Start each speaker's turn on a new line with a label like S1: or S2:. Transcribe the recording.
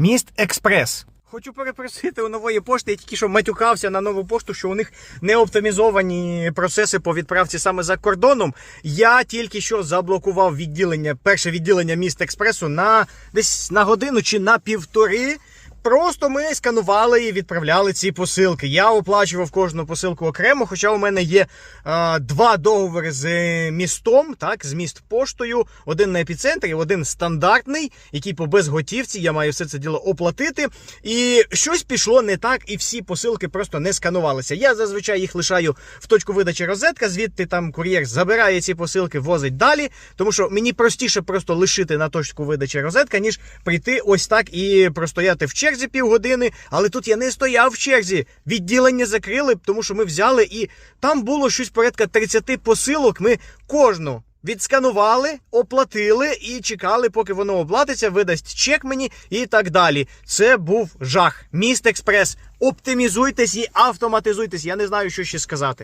S1: Міст Експрес. Хочу перепросити у нової пошти. Я тільки що матюкався на нову пошту, що у них не оптимізовані процеси по відправці саме за кордоном. Я тільки що заблокував відділення, перше відділення міст експресу на десь на годину чи на півтори. Просто ми сканували і відправляли ці посилки. Я оплачував кожну посилку окремо, хоча у мене є е, два договори з містом, так, з міст поштою. Один на епіцентрі, один стандартний, який по безготівці. Я маю все це діло оплатити. І щось пішло не так, і всі посилки просто не сканувалися. Я зазвичай їх лишаю в точку видачі розетка, звідти там кур'єр забирає ці посилки, возить далі. Тому що мені простіше просто лишити на точку видачі розетка, ніж прийти ось так і простояти в черзі півгодини. Але тут я не стояв в черзі. Відділення закрили, тому що ми взяли, і там було щось порядка 30 посилок. Ми кожну. Відсканували, оплатили і чекали, поки воно оплатиться, видасть чек мені і так далі. Це був жах. Міст експрес. Оптимізуйтесь і автоматизуйтесь. Я не знаю, що ще сказати.